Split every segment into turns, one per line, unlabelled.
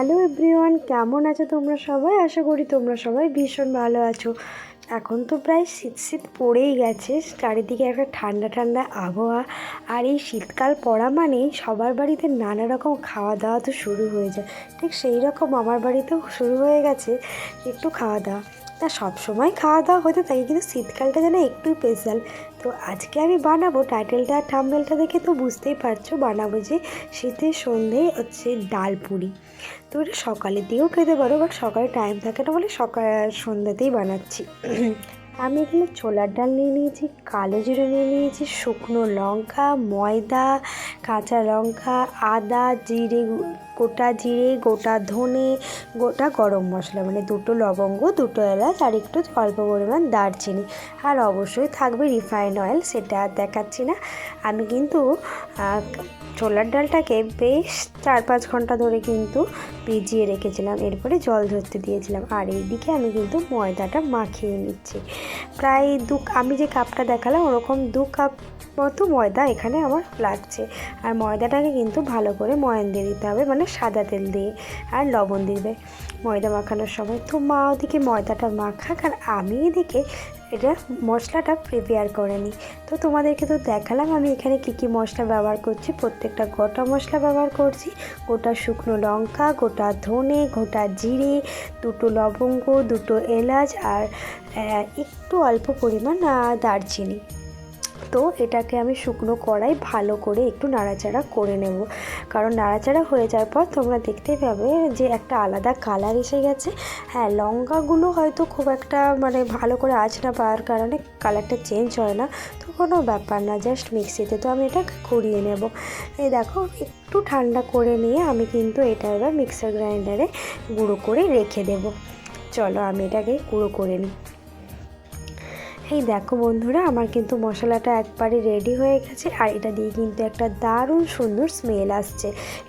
Hello everyone, কেমন আছো তোমরা সবাই? আশা করি তোমরা সবাই ভীষণ ভালো আছো। এখন তো প্রায় শীত শীত পড়েই গেছে, চারিদিকে একটা ঠান্ডা ঠান্ডা আবহাওয়া। আর এই শীতকাল পড়া মানেই সবার বাড়িতে নানা রকম খাওয়া দাওয়া তো শুরু হয়ে যায়। ঠিক সেই রকম আমার বাড়িতেও শুরু হয়ে গেছে একটু খাওয়া দাওয়া। তা সবসময় খাওয়া দাওয়া হতে থাকে, কিন্তু শীতকালটা যেন একটু স্পেশাল তো আজকে আমি বানাবো টাইটেলটা আর থাম্বেলটা দেখে তো বুঝতেই পারছ, বানাবো যে শীতের সন্ধে হচ্ছে ডাল পুরি। তো এটা সকালে দিয়েও খেতে পারো বাট সকালে টাইম থাকে না বলে সকাল, সন্ধ্যাতেই বানাচ্ছি। আমি এখানে ছোলার ডাল নিয়ে নিয়েছি, কালো জিরে নিয়ে নিয়েছি, শুকনো লঙ্কা, ময়দা, কাঁচা লঙ্কা, আদা, জিরে গোটা জিরে, গোটা ধনে, গোটা গরম মশলা মানে দুটো লবঙ্গ, দুটো এলাচ আর একটু অল্প পরিমাণ দারচিনি। আর অবশ্যই থাকবে রিফাইন অয়েল সেটা দেখাচ্ছি না। আমি কিন্তু ছোলার ডালটাকে বেশ চার পাঁচ ঘণ্টা ধরে কিন্তু ভিজিয়ে রেখেছিলাম। এরপরে জল ধরতে দিয়েছিলাম। আর এইদিকে আমি কিন্তু ময়দাটা মাখিয়ে নিচ্ছি। প্রায় দু আমি যে কাপটা দেখালাম ওরকম দু কাপ মতো ময়দা এখানে আমার লাগছে। আর ময়দাটাকে কিন্তু ভালো করে ময়ান দিয়ে দিতে হবে মানে সাদা তেল দিয়ে, আর লবণ দিবে ময়দা মাখানোর সময়। তো মা ওদিকে ময়দাটা মাখাক, আর আমি এদিকে এটা মশলাটা প্রিপেয়ার করে নিই। তো তোমাদেরকে তো দেখালাম আমি এখানে কী কী মশলা ব্যবহার করছি। প্রত্যেকটা গোটা মশলা ব্যবহার করছি। গোটা শুকনো লঙ্কা, গোটা ধনে, গোটা জিরে, দুটো লবঙ্গ, দুটো এলাচ আর একটু অল্প পরিমাণ দারচিনি। তো এটাকে আমি শুকনো কড়াই ভালো করে একটু নাড়াচাড়া করে নেব। কারণ নাড়াচাড়া হয়ে যাওয়ার পর তোমরা দেখতে পাবে যে একটা আলাদা কালার এসে গেছে। হ্যাঁ লঙ্কাগুলো হয়তো খুব একটা মানে ভালো করে আঁচ না পাওয়ার কারণে কালারটা চেঞ্জ হয় না। তো কোনো ব্যাপার না জাস্ট মিক্সিতে তো আমি এটা করিয়ে নেব। এই দেখো, একটু ঠান্ডা করে নিয়ে আমি কিন্তু এটা এবার মিক্সার গ্রাইন্ডারে গুঁড়ো করে রেখে দেব। চলো আমি এটাকে গুঁড়ো করে নিই। এই দেখো বন্ধুরা, আমার কিন্তু মশলাটা একবারে রেডি হয়ে গেছে আর এটা দিয়ে কিন্তু একটা দারুণ সুন্দর স্মেল আসছে।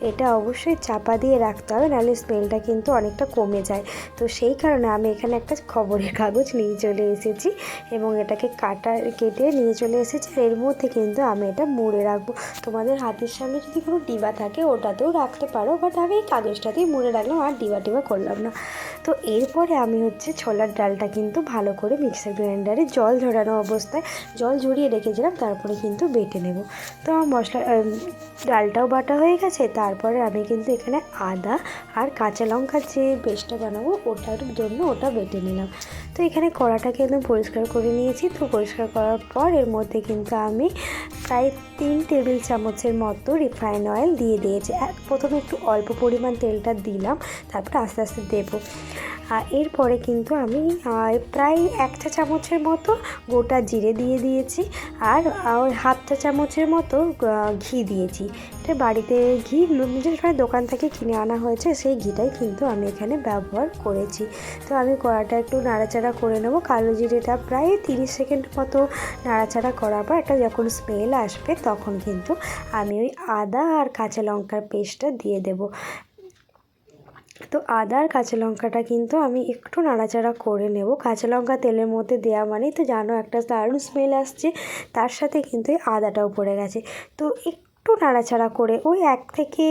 এটা অবশ্যই চাপা দিয়ে রাখতে হবে, নাহলে স্মেলটা কিন্তু অনেকটা কমে যায়। তো সেই কারণে আমি এখানে একটা খবরের কাগজ নিয়ে চলে এসেছি এবং এটাকে কাটা কেটে নিয়ে চলে এসেছি এর মধ্যে কিন্তু আমি এটা মুড়ে রাখব। তোমাদের হাতের সামনে যদি কোনো ডিবা থাকে, ওটাতেও রাখতে পারো বাট আমি এই কাগজটাতেই মুড়ে রাখলাম, আর ডিবা টিবা করলাম না। তো এরপরে আমি হচ্ছে ছোলার ডালটা কিন্তু ভালো করে মিক্সার গ্রাইন্ডারে জল জল ঝরানো অবস্থায় জল ঝরিয়ে রেখেছিলাম, তারপরে কিন্তু বেটে নেব। তো আমার মশলা ডালটাও বাটা হয়ে গেছে, তারপরে আমি কিন্তু এখানে আদা আর কাঁচা লঙ্কার যে পেস্টটা বানাবো, ওটার জন্য ওটা বেটে নিলাম। তো এখানে কড়াটাকে একদম পরিষ্কার করে নিয়েছি। তো পরিষ্কার করার পর এর মধ্যে কিন্তু আমি প্রায় তিন টেবিল চামচের মতো রিফাইন অয়েল দিয়ে দিয়েছি। প্রথমে একটু অল্প পরিমাণ তেলটা দিলাম, তারপরে আস্তে আস্তে দেবো। আর এরপরে কিন্তু আমি প্রায় এক চা চামচের মতো গোটা জিরে দিয়ে দিয়েছি আর হাফ চা চামচের মতো ঘি দিয়েছি। এটা বাড়িতে ঘি যে সময় দোকান থেকে কিনে আনা হয়েছে, সেই ঘিটাই কিন্তু আমি এখানে ব্যবহার করেছি। তো আমি কড়াটা একটু নাড়াচাড়া করে নেব। কালো জিরেটা প্রায় তিরিশ সেকেন্ড মতো নাড়াচাড়া করার পর একটা যখন স্মেল আসবে, তখন কিন্তু আমি ওই আদা আর কাঁচা লঙ্কার পেস্টটা দিয়ে দেবো। তো আদার আর কাঁচা লঙ্কাটা কিন্তু আমি একটু নাড়াচাড়া করে নেব। কাঁচা লঙ্কা তেলের মধ্যে দেওয়া মানেই তো জানো একটা দারুণ স্মেল আসছে, তার সাথে কিন্তু এই আদাটাও পড়ে গেছে। তো একটু একটু নাড়াচাড়া করে, ওই এক থেকে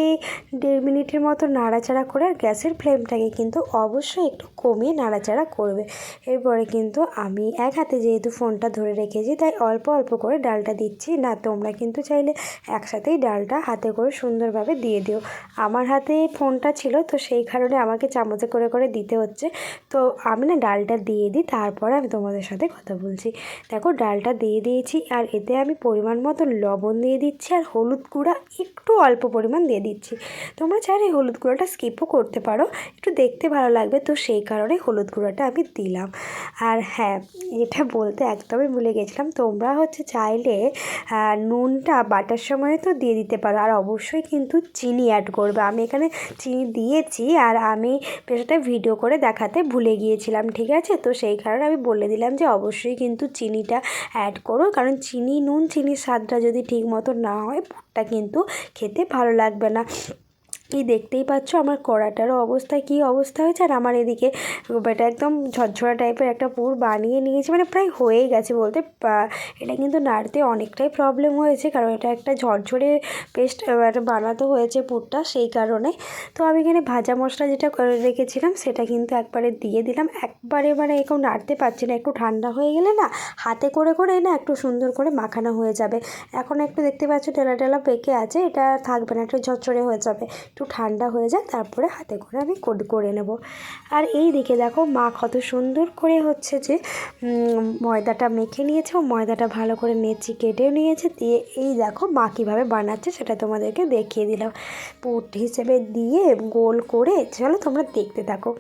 দেড় মিনিটের মতো নাড়াচাড়া করে আর গ্যাসের ফ্লেমটাকে কিন্তু অবশ্যই একটু কমিয়ে নাড়াচাড়া করবে। এরপরে কিন্তু আমি এক হাতে যেহেতু ফোনটা ধরে রেখেছি, তাই অল্প অল্প করে ডালটা দিচ্ছি। না, তোমরা কিন্তু চাইলে একসাথেই ডালটা হাতে করে সুন্দরভাবে দিয়ে দিও। আমার হাতে ফোনটা ছিল, তো সেই কারণে আমাকে চামচে করে করে দিতে হচ্ছে। তো আমি না ডালটা দিয়ে দিই, তারপরে আমি তোমাদের সাথে কথা বলছি। দেখো, ডালটা দিয়ে দিয়েছি, আর এতে আমি পরিমাণ মতো লবণ দিয়ে দিচ্ছি আর হলুদ গুঁড়া একটু অল্প পরিমাণ দিয়ে দিচ্ছি। তোমরা চাইলে হলুদ গুঁড়োটা স্কিপও করতে পারো। একটু দেখতে ভালো লাগবে, তো সেই কারণে হলুদ গুঁড়োটা আমি দিলাম। আর হ্যাঁ এটা বলতে একদমই ভুলে গেছিলাম, তোমরা হচ্ছে চাইলে নুনটা বাটার সময় তো দিয়ে দিতে পারো। আর অবশ্যই কিন্তু চিনি অ্যাড করবে। আমি এখানে চিনি দিয়েছি, আর আমি পেশাটা ভিডিও করে দেখাতে ভুলে গিয়েছিলাম, ঠিক আছে? তো সেই কারণে আমি বলে দিলাম যে অবশ্যই কিন্তু চিনিটা অ্যাড করো। কারণ চিনি, নুন, চিনির স্বাদটা যদি ঠিক মতো না হয় কিন্তু খেতে ভালো লাগবে না। এই দেখতেই পাচ্ছ আমার কড়াটারও অবস্থা, কী অবস্থা হয়েছে? আর আমার এদিকে এটা একদম ঝরঝরা টাইপের একটা পুর বানিয়ে নিয়েছি মানে প্রায় হয়েই গেছে বলতে এটা কিন্তু নাড়তে অনেকটাই প্রবলেম হয়েছে, কারণ এটা একটা ঝরঝরে পেস্ট বানাতে হয়েছে পুরটা সেই কারণে। তো আমি এখানে ভাজা মশলা যেটা করে রেখেছিলাম, সেটা কিন্তু একবারে দিয়ে দিলাম। একবারে মানে এরকম নাড়তে পারছি না, একটু ঠান্ডা হয়ে গেলে না, হাতে করে করে না একটু সুন্দর করে মাখানো হয়ে যাবে। এখন একটু দেখতে পাচ্ছ টেলা টেলা পেকে আছে, এটা থাকবে না একটু ঝরঝরে হয়ে যাবে। একটু ঠান্ডা হয়ে যাক, তারপরে হাতে করে আমি করে নেব। আর এই দিকে দেখো, মা কত সুন্দর করে হচ্ছে যে ময়দাটা মেখে নিয়েছে ও ময়দাটা ভালো করে নেচি কেটেও নিয়েছে। দিয়ে এই দেখো, মা কীভাবে বানাচ্ছে সেটা তোমাদেরকে দেখিয়ে দিলাম। পুট হিসেবে দিয়ে গোল করে, চলো তোমরা দেখতে থাকো।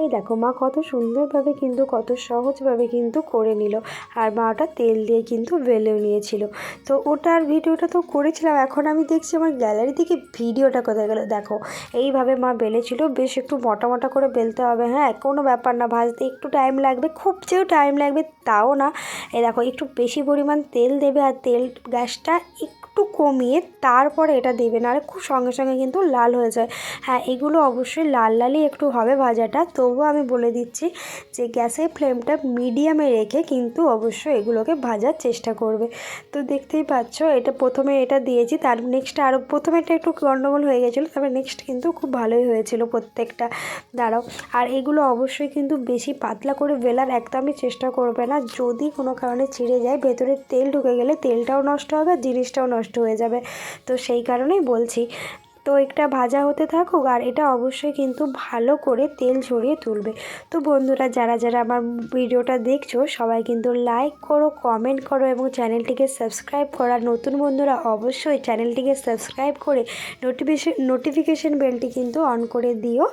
এই দেখো মা কত সুন্দরভাবে কিন্তু, কত সহজভাবে কিন্তু করে নিল। আর মা ওটা তেল দিয়ে কিন্তু বেলেও নিয়েছিল। তো ওটার ভিডিওটা তো করেছিলাম, এখন আমি দেখছি আমার গ্যালারি থেকে ভিডিওটা কোথায় গেলো। দেখো, এইভাবে মা বেলেছিল, বেশ একটু মোটা মোটা করে বেলতে হবে হ্যাঁ? কোনো ব্যাপার না, ভাজতে একটু টাইম লাগবে, খুব যেও টাইম লাগবে, তাও না। এই দেখো, একটু বেশি পরিমাণ তেল দেবে, আর তেল গ্যাসটা একটু কমিয়ে তারপরে এটা দেবে নাহলে খুব সঙ্গে সঙ্গে কিন্তু লাল হয়ে যায়। হ্যাঁ এগুলো অবশ্যই লাল লালই একটু হবে ভাজাটা। তবুও আমি বলে দিচ্ছি যে গ্যাসের ফ্লেমটা মিডিয়ামে রেখে কিন্তু অবশ্যই এগুলোকে ভাজার চেষ্টা করবে। তো দেখতেই পাচ্ছ, এটা প্রথমে এটা দিয়েছি। তার নেক্সট আরও প্রথমে এটা একটু গণ্ডগোল হয়ে গেছিল তারপরে নেক্সট কিন্তু খুব ভালোই হয়েছিল প্রত্যেকটা। দাঁড়াও। আর এগুলো অবশ্যই কিন্তু বেশি পাতলা করে বেলার একদমই চেষ্টা করবে না। যদি কোনো কারণে ছিঁড়ে যায়, ভেতরে তেল ঢুকে গেলে তেলটাও নষ্ট হবে, জিনিসটাও নষ্ট হয়ে যাবে। তো সেই কারণেই বলছি তো একটা ভাজা হতে থাকুক আর এটা অবশ্যই কিন্তু ভালো করে তেল ঝরিয়ে তুলবে। তো বন্ধুরা, যারা যারা আমার ভিডিওটা দেখছ, সবাই কিন্তু লাইক করো কমেন্ট করো এবং চ্যানেলটিকে সাবস্ক্রাইব করা। নতুন বন্ধুরা, অবশ্যই চ্যানেলটিকে সাবস্ক্রাইব করে নোটিফিকেশন নোটিফিকেশন বেলটি কিন্তু অন করে দিও।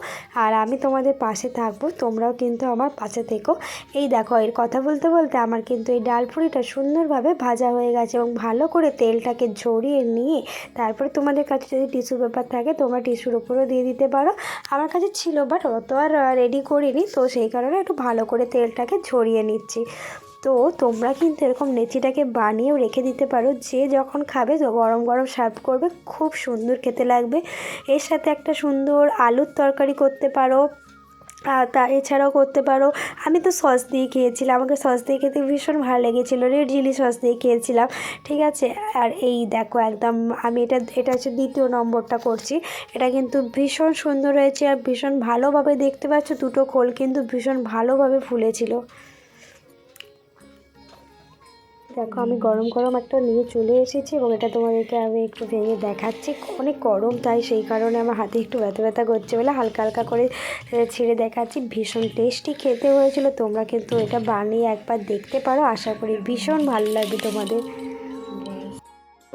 আর আমি তোমাদের পাশে থাকব, তোমরাও কিন্তু আমার পাশে থেকো। এই দেখো, এর কথা বলতে বলতে আমার কিন্তু এই ডালপুরিটা সুন্দরভাবে ভাজা হয়ে গেছে এবং ভালো করে তেলটাকে ঝরিয়ে নিয়ে তারপরে তোমাদের কাছে যদি টিস্যু পেপার থাকে তোমরা টিস্যুর উপরেও দিয়ে দিতে পারো। আমার কাছে ছিল বাট অত আর রেডি করিনি, তো সেই কারণে একটু ভালো করে তেলটাকে ঝরিয়ে নিচ্ছি। তো তোমরা কিন্তু এরকম নেচিটাকে বানিয়েও রেখে দিতে পারো, যে যখন খাবে তো গরম গরম সার্ভ করবে, খুব সুন্দর খেতে লাগবে। এর সাথে একটা সুন্দর আলুর তরকারি করতে পারো। তা এছাড়াও করতে পারো। আমি তো সস দিয়ে খেয়েছিলাম। আমাকে সস দিয়ে খেতে ভীষণ ভালো লেগেছিল। রেড চিলি সস দিয়ে খেয়েছিলাম। ঠিক আছে? আর এই দেখো একদম আমি এটা এটা হচ্ছে দ্বিতীয় নম্বরটা করছি। এটা কিন্তু ভীষণ সুন্দর হয়েছে আর ভীষণ ভালোভাবে দেখতে পাচ্ছ দুটো খোল কিন্তু ভীষণ ভালোভাবে ফুলেছিল। দেখো, আমি গরম গরম একটা নিয়ে চলে এসেছি এবং এটা তোমাদেরকে আমি একটু ভেঙে দেখাচ্ছি। অনেক গরম তাই সেই কারণে আমার হাতে একটু ব্যথা ব্যথা করছে বলে হালকা হালকা করে ছিঁড়ে দেখাচ্ছি। ভীষণ টেস্টি খেতে হয়েছিল, তোমরা কিন্তু এটা বানিয়ে একবার দেখতে পারো। আশা করি ভীষণ ভালো লাগবে তোমাদের।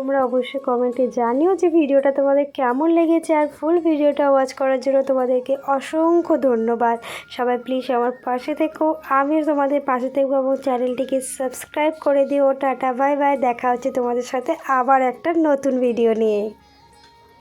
তোমরা অবশ্যই কমেন্টে জানিও যে ভিডিওটা তোমাদের কেমন লেগেছে আর ফুল ভিডিওটা ওয়াচ করার জন্য তোমাদেরকে অসংখ্য ধন্যবাদ। সবাই প্লিজ আমার পাশে থেকো। আমি তোমাদের পাশে থাকব এবং চ্যানেলটিকে সাবস্ক্রাইব করে দিও। টাটা বাই বাই দেখা হচ্ছে তোমাদের সাথে আবার একটা নতুন ভিডিও নিয়ে।